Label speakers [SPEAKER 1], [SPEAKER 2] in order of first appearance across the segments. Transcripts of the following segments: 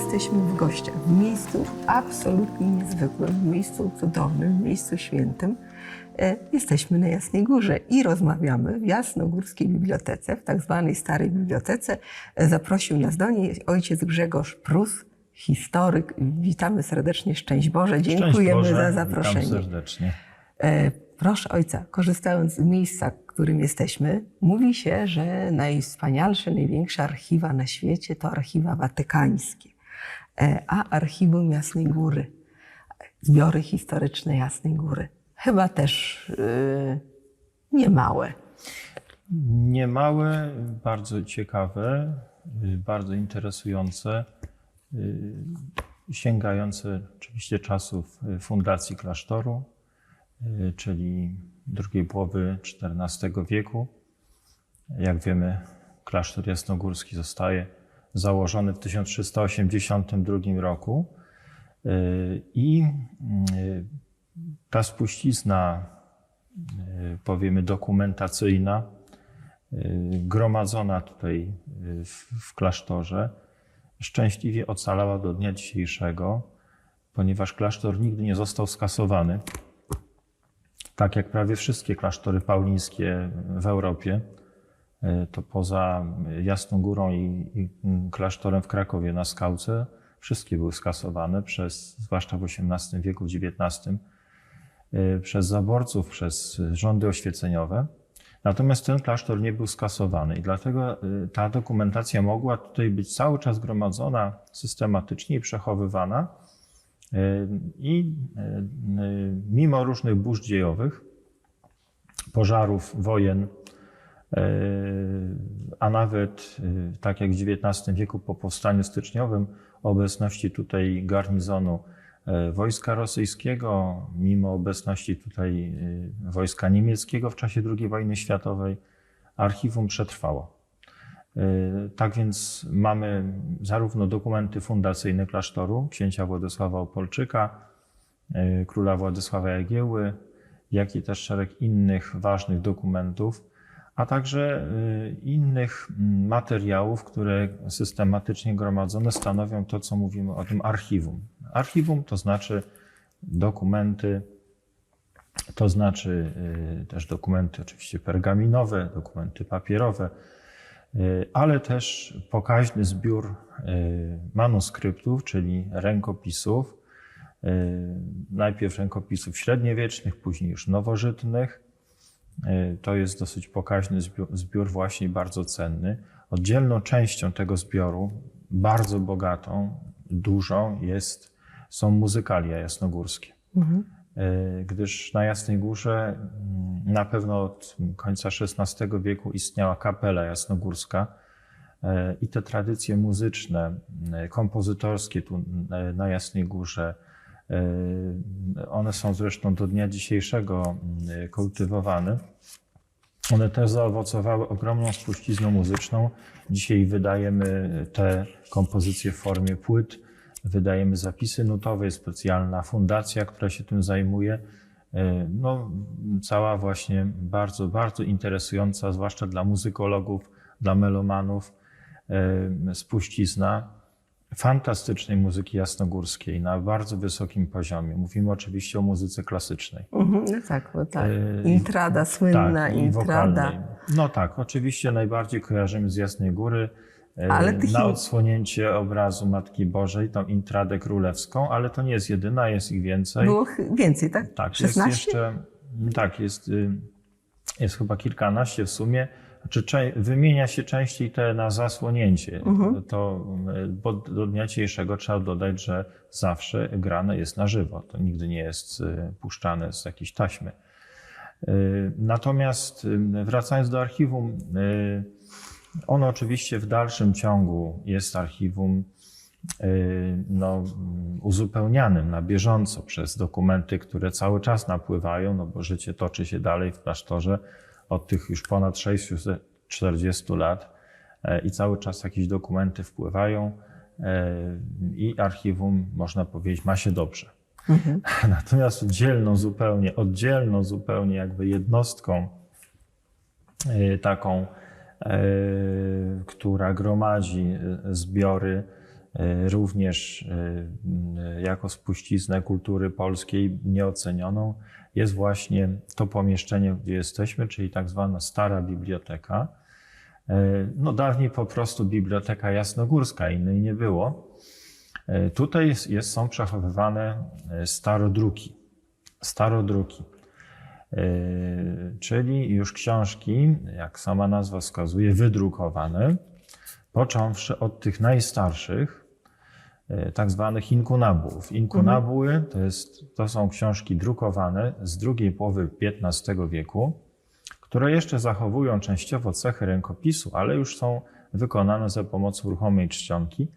[SPEAKER 1] Jesteśmy w gościach, w miejscu absolutnie niezwykłym, w miejscu cudownym, w miejscu świętym. E, Jesteśmy na Jasnej Górze i rozmawiamy w Jasnogórskiej Bibliotece, w tak zwanej Starej Bibliotece. E, Zaprosił nas do niej ojciec Grzegorz Prus, historyk. Witamy serdecznie, szczęść Boże, dziękujemy
[SPEAKER 2] Szczęść Boże,
[SPEAKER 1] za
[SPEAKER 2] Witam
[SPEAKER 1] zaproszenie.
[SPEAKER 2] serdecznie.
[SPEAKER 1] E, Proszę ojca, korzystając z miejsca, w którym jesteśmy, mówi się, że najwspanialsze, największe archiwa na świecie to archiwa watykańskie, a archiwum Jasnej Góry, zbiory historyczne Jasnej Góry, chyba też yy, niemałe.
[SPEAKER 2] Niemałe, bardzo ciekawe, y, bardzo interesujące, y, sięgające oczywiście czasów y, fundacji klasztoru, y, czyli drugiej połowy XIV wieku. Jak wiemy, klasztor jasnogórski zostaje założony w 1382 roku y, i y, ta spuścizna, y, powiemy, dokumentacyjna, gromadzona tutaj w, klasztorze, szczęśliwie ocalała do dnia dzisiejszego, ponieważ klasztor nigdy nie został skasowany. Tak jak prawie wszystkie klasztory paulińskie w Europie, to poza Jasną Górą i, i klasztorem w Krakowie na Skałce, wszystkie były skasowane przez, zwłaszcza w XVIII wieku, XIX, y, przez zaborców, przez rządy oświeceniowe. Natomiast ten klasztor nie był skasowany i dlatego y, ta dokumentacja mogła tutaj być cały czas gromadzona systematycznie i przechowywana. Y, I y, y, mimo różnych burz dziejowych, pożarów, wojen, y, a nawet y, tak jak w XIX wieku po powstaniu styczniowym, obecności tutaj garnizonu y, wojska rosyjskiego, mimo obecności tutaj wojska niemieckiego w czasie II wojny światowej, archiwum przetrwało. Tak więc mamy zarówno dokumenty fundacyjne klasztoru księcia Władysława Opolczyka, króla Władysława Jagieły, jak i też szereg innych ważnych dokumentów, a także y, innych mm, materiałów, które systematycznie gromadzone stanowią to, co mówimy o tym archiwum. Archiwum to znaczy dokumenty, to znaczy y, też dokumenty oczywiście pergaminowe, dokumenty papierowe, y, ale też pokaźny zbiór manuskryptów, czyli rękopisów. Najpierw rękopisów średniowiecznych, później już nowożytnych. Y, To jest dosyć pokaźny zbiór, zbiór właśnie bardzo cenny. Oddzielną częścią tego zbioru, bardzo bogatą, dużą, jest, są muzykalia jasnogórskie. Y, Gdyż na Jasnej Górze mm, na pewno od końca XVI wieku istniała kapela jasnogórska y, i te tradycje muzyczne, kompozytorskie tu na Jasnej Górze, one są zresztą do dnia dzisiejszego y, kultywowane. One też zaowocowały ogromną spuścizną muzyczną. Dzisiaj wydajemy te kompozycje w formie płyt, wydajemy zapisy nutowe, jest specjalna fundacja, która się tym zajmuje. E, No, cała właśnie bardzo, bardzo interesująca, zwłaszcza dla muzykologów, dla melomanów, e, spuścizna fantastycznej muzyki jasnogórskiej na bardzo wysokim poziomie. Mówimy oczywiście o muzyce klasycznej.
[SPEAKER 1] Mhm, no tak, bo tak.
[SPEAKER 2] E,
[SPEAKER 1] Intrada, słynna
[SPEAKER 2] tak,
[SPEAKER 1] intrada.
[SPEAKER 2] No tak, oczywiście najbardziej kojarzymy z Jasnej Góry. e,
[SPEAKER 1] Ale tych
[SPEAKER 2] na odsłonięcie obrazu Matki Bożej, tą intradę królewską, ale to nie jest jedyna, jest ich więcej.
[SPEAKER 1] Było więcej, tak?
[SPEAKER 2] tak,
[SPEAKER 1] 16?
[SPEAKER 2] jest jeszcze, tak, jest, y, jest chyba kilkanaście w sumie. Cze- wymienia się częściej te na zasłonięcie.
[SPEAKER 1] Mhm.
[SPEAKER 2] To, bo do dnia dzisiejszego trzeba dodać, że zawsze grane jest na żywo. To nigdy nie jest y, puszczane z jakiejś taśmy. Y, Natomiast y, wracając do archiwum, ono oczywiście w dalszym ciągu jest archiwum no, uzupełnianym na bieżąco przez dokumenty, które cały czas napływają, no bo życie toczy się dalej w klasztorze od tych już ponad 640 lat e, i cały czas jakieś dokumenty wpływają e, i archiwum, można powiedzieć, ma się dobrze. Natomiast oddzielną zupełnie, oddzielną zupełnie jakby jednostką e, taką, która gromadzi zbiory również e, jako spuściznę kultury polskiej nieocenioną jest właśnie to pomieszczenie, gdzie jesteśmy, czyli tak zwana stara biblioteka. E, No dawniej po prostu biblioteka jasnogórska, innej nie było. E, Tutaj jest, jest, są przechowywane e, starodruki. Starodruki. E, Czyli już książki, jak sama nazwa wskazuje, wydrukowane, począwszy od tych najstarszych, e, tak zwanych inkunabułów. Inkunabuły to, jest, to są książki drukowane z drugiej połowy XV wieku, które jeszcze zachowują częściowo cechy rękopisu, ale już są wykonane za pomocą ruchomej czcionki.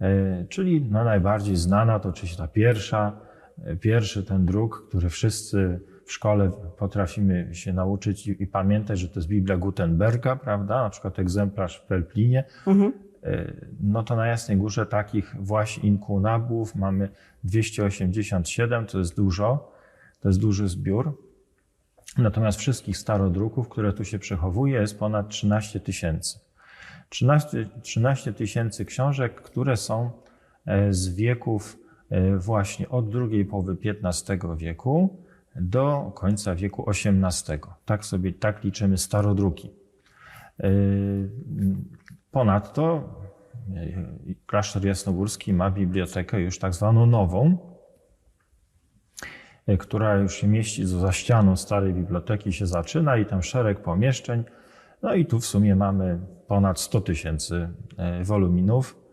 [SPEAKER 2] E, Czyli no najbardziej znana to oczywiście ta pierwsza, e, pierwszy ten druk, który wszyscy w szkole potrafimy się nauczyć i, i pamiętać, że to jest Biblia Gutenberga, prawda? Na przykład egzemplarz w Pelplinie.
[SPEAKER 1] Mhm.
[SPEAKER 2] E, No to na Jasnej Górze takich właśnie inkunabów mamy 287, to jest dużo, to jest duży zbiór. Natomiast wszystkich starodruków, które tu się przechowuje, jest ponad 13 tysięcy. 13 13 tysięcy książek, które są e, z wieków e, właśnie od drugiej połowy XV wieku do końca wieku XVIII. Tak sobie, tak liczymy starodruki. Ponadto e, klasztor jasnogórski ma bibliotekę już tak zwaną nową, e, która już się mieści za ścianą starej biblioteki, się zaczyna i tam szereg pomieszczeń. No i tu w sumie mamy ponad 100 tysięcy e, woluminów.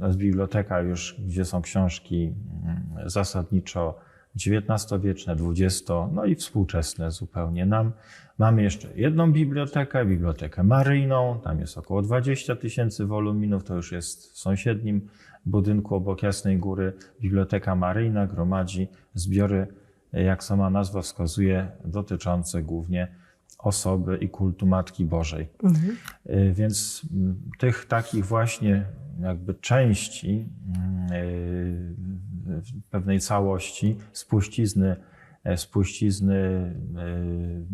[SPEAKER 2] To jest biblioteka już, gdzie są książki mm, zasadniczo XIX-wieczne, XX, no i współczesne zupełnie. Nam, mamy jeszcze jedną bibliotekę, bibliotekę maryjną, tam jest około 20 tysięcy woluminów, to już jest w sąsiednim budynku obok Jasnej Góry. Biblioteka maryjna gromadzi zbiory, jak sama nazwa wskazuje, dotyczące głównie osoby i kultu Matki Bożej.
[SPEAKER 1] Mhm.
[SPEAKER 2] Y, Więc mm, tych takich właśnie jakby części mm, y, w pewnej całości, spuścizny, e, spuścizny y,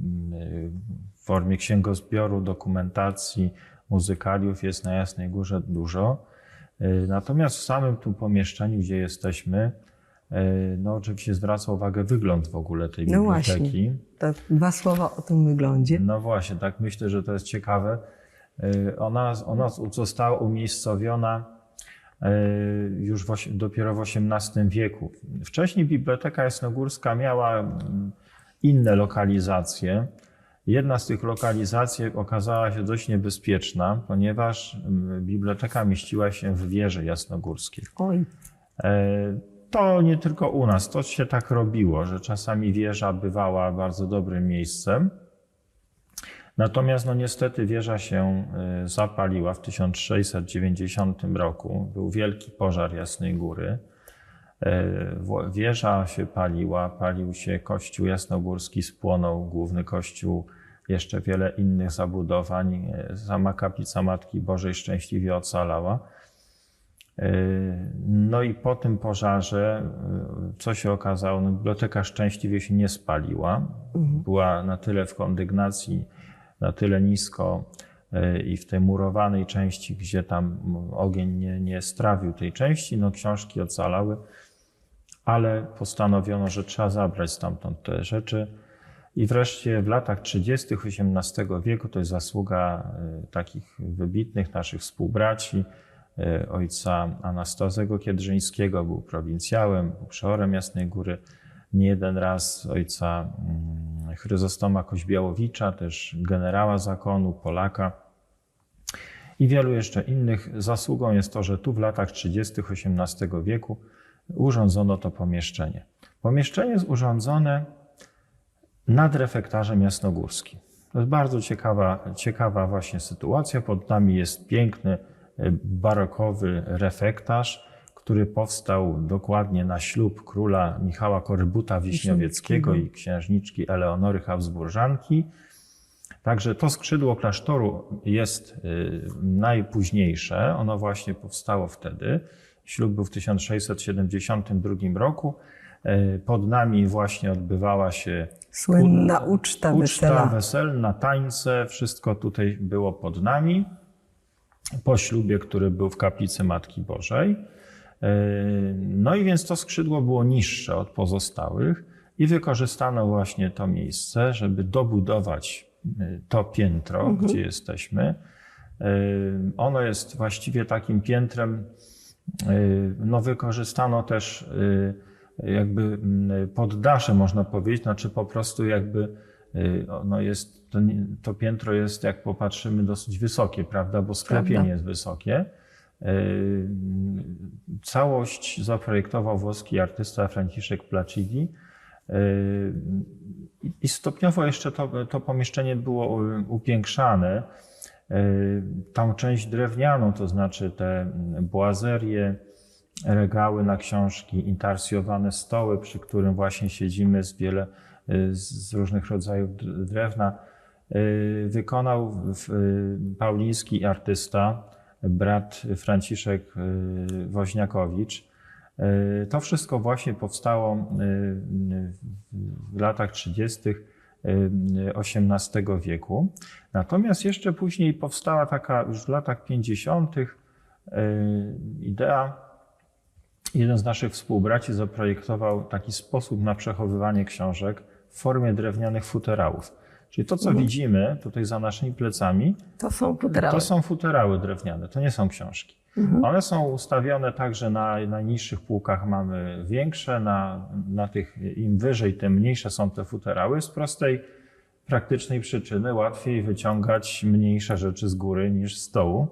[SPEAKER 2] w formie księgozbioru, dokumentacji, muzykaliów jest na Jasnej Górze dużo. Natomiast w samym tu pomieszczeniu, gdzie jesteśmy, no oczywiście zwraca uwagę wygląd w ogóle tej
[SPEAKER 1] No
[SPEAKER 2] biblioteki.
[SPEAKER 1] właśnie. To dwa słowa o tym wyglądzie.
[SPEAKER 2] No właśnie, tak myślę, że to jest ciekawe. Y, Ona, ona została umiejscowiona y, już w, dopiero w XVIII wieku. Wcześniej Biblioteka Jasnogórska miała mm, inne lokalizacje. Jedna z tych lokalizacji okazała się dość niebezpieczna, ponieważ mm, biblioteka mieściła się w wieży jasnogórskiej.
[SPEAKER 1] Oj,
[SPEAKER 2] E, To nie tylko u nas, to się tak robiło, że czasami wieża bywała bardzo dobrym miejscem. Natomiast no niestety wieża się e, zapaliła w 1690 roku. Był wielki pożar Jasnej Góry. Wło- Wieża się paliła, palił się kościół jasnogórski, spłonął główny kościół, jeszcze wiele innych zabudowań. E, Sama kaplica Matki Bożej szczęśliwie ocalała. No i po tym pożarze, y, co się okazało, no, biblioteka szczęśliwie się nie spaliła. Była na tyle w kondygnacji, na tyle nisko y, i w tej murowanej części, gdzie tam ogień nie, nie strawił tej części, no książki ocalały, ale postanowiono, że trzeba zabrać stamtąd te rzeczy. I wreszcie w latach 30. XVIII wieku, to jest zasługa takich wybitnych naszych współbraci, ojca Anastazego Kiedrzyńskiego, był prowincjałem, był przeorem Jasnej Góry, nie jeden raz ojca mm, Chryzostoma Koźbiałowicza, też generała zakonu, Polaka i wielu jeszcze innych. Zasługą jest to, że tu w latach 30. XVIII wieku urządzono to pomieszczenie. Pomieszczenie jest urządzone nad refektarzem jasnogórskim. To jest bardzo ciekawa, ciekawa właśnie sytuacja. Pod nami jest piękny, e, barokowy refektarz, który powstał dokładnie na ślub króla Michała Korybuta Wiśniowieckiego i księżniczki Eleonory Habsburżanki. Także to skrzydło klasztoru jest y, najpóźniejsze. Ono właśnie powstało wtedy. Ślub był w 1672 roku. Y, Pod nami właśnie odbywała się
[SPEAKER 1] słynna uczta,
[SPEAKER 2] uczta
[SPEAKER 1] wesela.
[SPEAKER 2] weselna, tańce, wszystko tutaj było pod nami. Po ślubie, który był w kaplicy Matki Bożej. E, No i więc to skrzydło było niższe od pozostałych i wykorzystano właśnie to miejsce, żeby dobudować e, to piętro, gdzie jesteśmy. E, Ono jest właściwie takim piętrem, no wykorzystano też jakby poddasze, można powiedzieć, znaczy po prostu jakby ono jest, to, to piętro jest, jak popatrzymy, dosyć wysokie, prawda, bo sklepienie jest wysokie. E, Całość zaprojektował włoski artysta Franciszek Placidi. I- stopniowo jeszcze to, to pomieszczenie było upiększane. Tą część drewnianą, to znaczy te błazerie, regały na książki, intarsjowane stoły, przy którym właśnie siedzimy z wiele z różnych rodzajów drewna, e, wykonał e, pauliński artysta, brat Franciszek e, Woźniakowicz. To wszystko właśnie powstało w latach 30. XVIII wieku. Natomiast jeszcze później powstała taka już w latach 50. e, idea. Jeden z naszych współbraci zaprojektował taki sposób na przechowywanie książek w formie drewnianych futerałów. Czyli to, co widzimy tutaj za naszymi plecami,
[SPEAKER 1] To są futerały.
[SPEAKER 2] to są futerały drewniane, to nie są książki. One są ustawione tak, że na najniższych półkach mamy większe, na, na tych im wyżej, tym mniejsze są te futerały. Z prostej, praktycznej przyczyny łatwiej wyciągać mniejsze rzeczy z góry niż z stołu,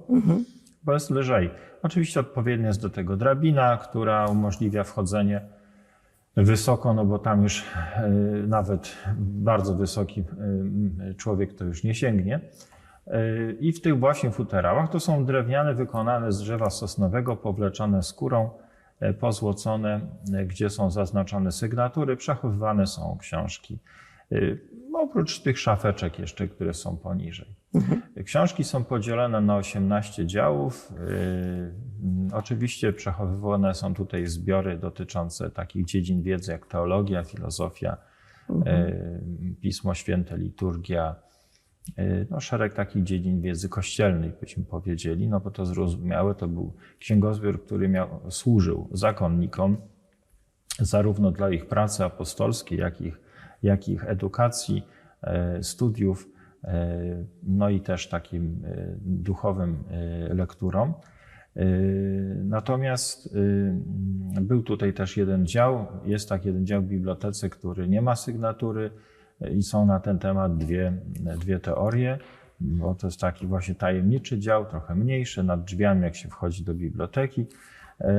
[SPEAKER 2] bo jest lżej. Oczywiście odpowiednia jest do tego drabina, która umożliwia wchodzenie wysoko, no bo tam już e, nawet bardzo wysoki e, człowiek to już nie sięgnie. E, I w tych właśnie futerałach to są drewniane wykonane z drzewa sosnowego, powleczone skórą, pozłocone, gdzie są zaznaczone sygnatury, przechowywane są książki. Oprócz tych szafeczek jeszcze, które są poniżej. Książki są podzielone na 18 działów. Yy, Oczywiście przechowywane są tutaj zbiory dotyczące takich dziedzin wiedzy jak teologia, filozofia, yy, Pismo Święte, liturgia, yy, no, szereg takich dziedzin wiedzy kościelnej, byśmy powiedzieli, no bo to zrozumiałe, to był księgozbiór, który miał, służył zakonnikom, zarówno dla ich pracy apostolskiej, jak ich, jak ich edukacji, studiów, no i też takim e, duchowym e, lekturom. E, Natomiast e, był tutaj też jeden dział, jest tak jeden dział w bibliotece, który nie ma sygnatury e, i są na ten temat dwie, dwie teorie, bo to jest taki właśnie tajemniczy dział, trochę mniejszy, nad drzwiami jak się wchodzi do biblioteki. E,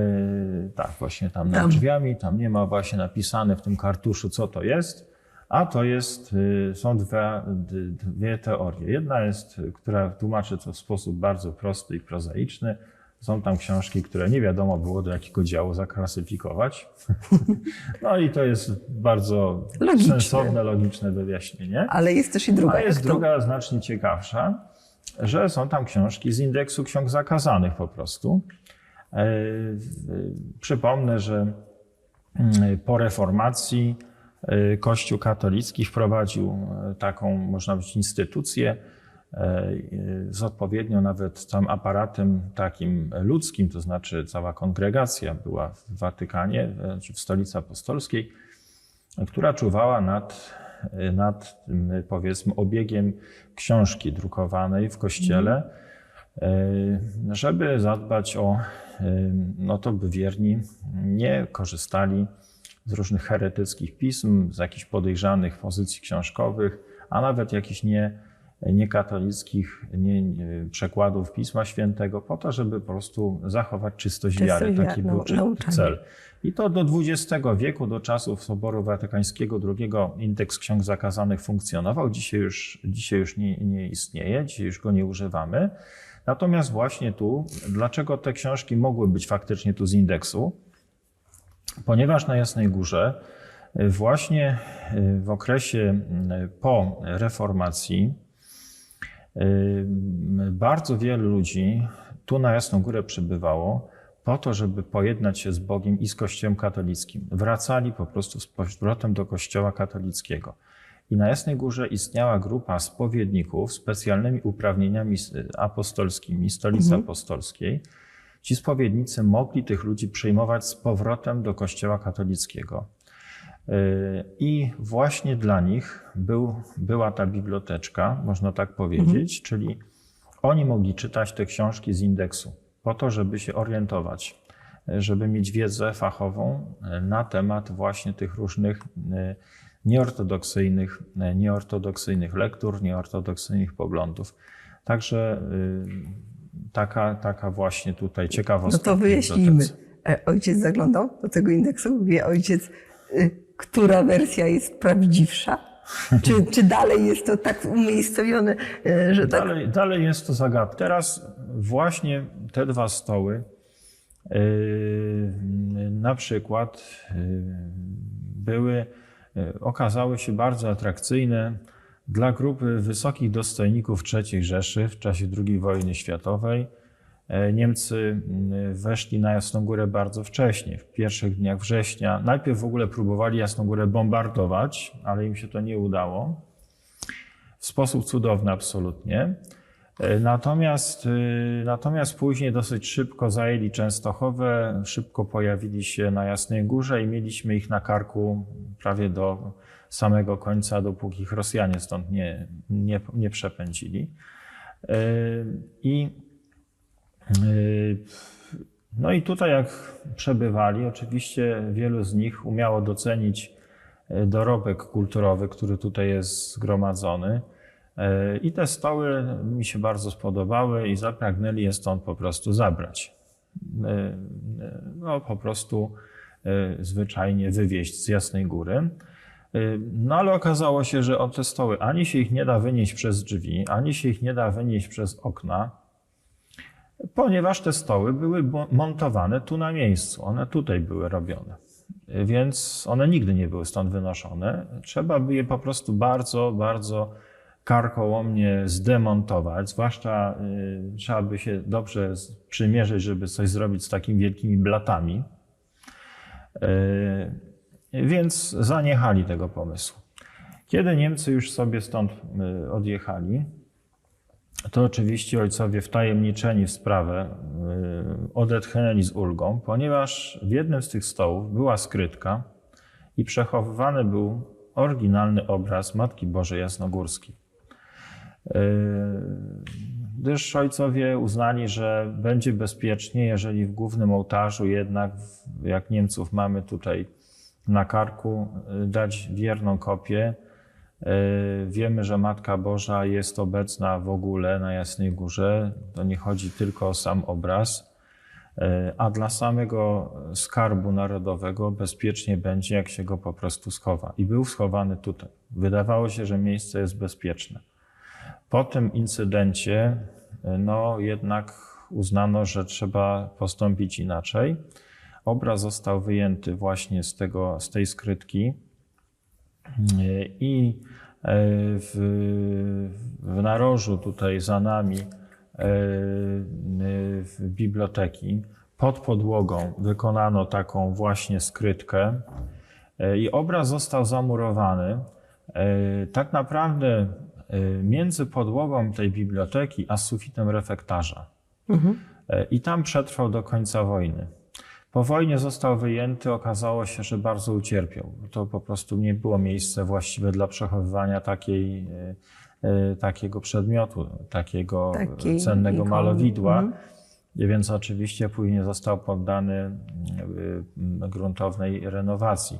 [SPEAKER 2] Tak, właśnie tam nad drzwiami, tam nie ma właśnie napisane w tym kartuszu, co to jest, a to jest, y, są dwie, dwie teorie. Jedna jest, która tłumaczy to w sposób bardzo prosty i prozaiczny. Są tam książki, które nie wiadomo było do jakiego działu zaklasyfikować. No i to jest bardzo
[SPEAKER 1] Logiczne.
[SPEAKER 2] sensowne, logiczne wyjaśnienie.
[SPEAKER 1] Ale jest też i druga.
[SPEAKER 2] A jest
[SPEAKER 1] to-
[SPEAKER 2] druga, znacznie ciekawsza, że są tam książki z indeksu ksiąg zakazanych po prostu. E, Przypomnę, że mm, po reformacji Kościół katolicki wprowadził e, taką, można powiedzieć, instytucję e, z odpowiednio nawet całym aparatem takim ludzkim, to znaczy cała kongregacja była w Watykanie, e, czy w stolicy apostolskiej, która czuwała nad, nad tym, powiedzmy obiegiem książki drukowanej w kościele, e, żeby zadbać o no to, by wierni nie korzystali z różnych heretyckich pism, z jakichś podejrzanych pozycji książkowych, a nawet jakichś nie, niekatolickich nie, przekładów Pisma Świętego, po to, żeby po prostu zachować czystość wiary. Taki
[SPEAKER 1] wiary,
[SPEAKER 2] był
[SPEAKER 1] nauczanie.
[SPEAKER 2] cel. I to do XX wieku, do czasów Soboru Watykańskiego II, indeks ksiąg zakazanych funkcjonował. Dzisiaj już, dzisiaj już nie, nie istnieje, dzisiaj już go nie używamy. Natomiast właśnie tu, dlaczego te książki mogły być faktycznie tu z indeksu? Ponieważ na Jasnej Górze y, właśnie y, w okresie y, po reformacji bardzo wielu ludzi tu na Jasną Górę przybywało po to, żeby pojednać się z Bogiem i z Kościołem katolickim. Wracali po prostu z powrotem do Kościoła katolickiego. I na Jasnej Górze istniała grupa spowiedników z specjalnymi uprawnieniami apostolskimi, stolicy apostolskiej. Ci spowiednicy mogli tych ludzi przyjmować z powrotem do Kościoła katolickiego. Yy, I właśnie dla nich był, była ta biblioteczka, można tak powiedzieć, czyli oni mogli czytać te książki z indeksu, po to, żeby się orientować, żeby mieć wiedzę fachową yy, na temat właśnie tych różnych yy, nieortodoksyjnych, nieortodoksyjnych lektur, nieortodoksyjnych poglądów. Także taka, taka właśnie tutaj
[SPEAKER 1] No
[SPEAKER 2] ciekawostka.
[SPEAKER 1] to
[SPEAKER 2] w
[SPEAKER 1] wyjaśnijmy. E, Ojciec zaglądał do tego indeksu, wie ojciec, y, która wersja jest prawdziwsza? Czy, czy dalej jest to tak umiejscowione, e, że tak
[SPEAKER 2] Dalej, dalej jest to zagadka. Teraz właśnie te dwa stoły, yy, na przykład, yy, były, okazały się bardzo atrakcyjne dla grupy wysokich dostojników III Rzeszy w czasie II wojny światowej. E, Niemcy yy, weszli na Jasną Górę bardzo wcześnie, w pierwszych dniach września. Najpierw w ogóle próbowali Jasną Górę bombardować, ale im się to nie udało w sposób cudowny absolutnie. E, Natomiast, y, natomiast później dosyć szybko zajęli Częstochowę, szybko pojawili się na Jasnej Górze i mieliśmy ich na karku prawie do samego końca, dopóki ich Rosjanie stąd nie, nie, nie przepędzili. E, I, y, no i tutaj jak przebywali, oczywiście wielu z nich umiało docenić e, dorobek kulturowy, który tutaj jest zgromadzony. I te stoły mi się bardzo spodobały i zapragnęli je stąd po prostu zabrać. No po prostu zwyczajnie wywieźć z Jasnej Góry. E, No ale okazało się, że te stoły ani się ich nie da wynieść przez drzwi, ani się ich nie da wynieść przez okna, ponieważ te stoły były montowane tu na miejscu. One tutaj były robione. Więc one nigdy nie były stąd wynoszone. Trzeba by je po prostu bardzo, bardzo karkołomnie zdemontować. Zwłaszcza y, trzeba by się dobrze przymierzyć, żeby coś zrobić z takimi wielkimi blatami. Y, Więc zaniechali tego pomysłu. Kiedy Niemcy już sobie stąd y, odjechali, to oczywiście ojcowie wtajemniczeni w sprawę y, odetchnęli z ulgą, ponieważ w jednym z tych stołów była skrytka i przechowywany był oryginalny obraz Matki Bożej Jasnogórskiej. Y, Gdyż ojcowie uznali, że będzie bezpiecznie, jeżeli w głównym ołtarzu jednak, jak Niemców mamy tutaj na karku, y, dać wierną kopię. Y, Wiemy, że Matka Boża jest obecna w ogóle na Jasnej Górze. To nie chodzi tylko o sam obraz. Y, A dla samego skarbu narodowego bezpiecznie będzie, jak się go po prostu schowa. I był schowany tutaj. Wydawało się, że miejsce jest bezpieczne. Po tym incydencie, no jednak uznano, że trzeba postąpić inaczej. Obraz został wyjęty właśnie z, tego, z tej skrytki i y, w, w narożu tutaj za nami y, w biblioteki pod podłogą wykonano taką właśnie skrytkę y, i obraz został zamurowany. Tak naprawdę między podłogą tej biblioteki a sufitem refektarza. E, I tam przetrwał do końca wojny. Po wojnie został wyjęty, okazało się, że bardzo ucierpiał. To po prostu nie było miejsce właściwe dla przechowywania takiej, e, e, takiego przedmiotu, takiego
[SPEAKER 1] Takiej
[SPEAKER 2] cennego
[SPEAKER 1] ikony.
[SPEAKER 2] malowidła.
[SPEAKER 1] Mhm.
[SPEAKER 2] Więc oczywiście później został poddany y, gruntownej renowacji.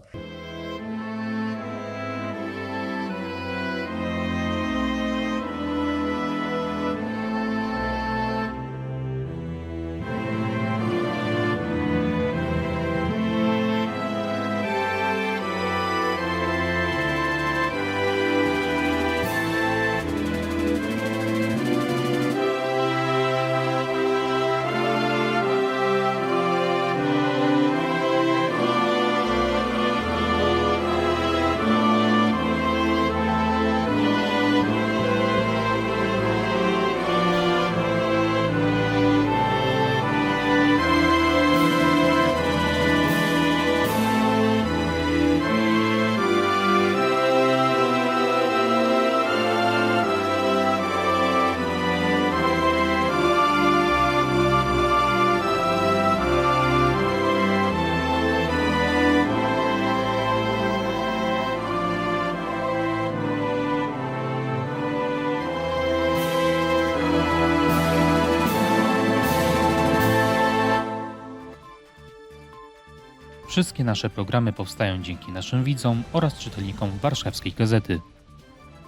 [SPEAKER 3] Wszystkie nasze programy powstają dzięki naszym widzom oraz czytelnikom Warszawskiej Gazety.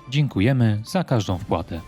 [SPEAKER 3] Dziękujemy za każdą wpłatę.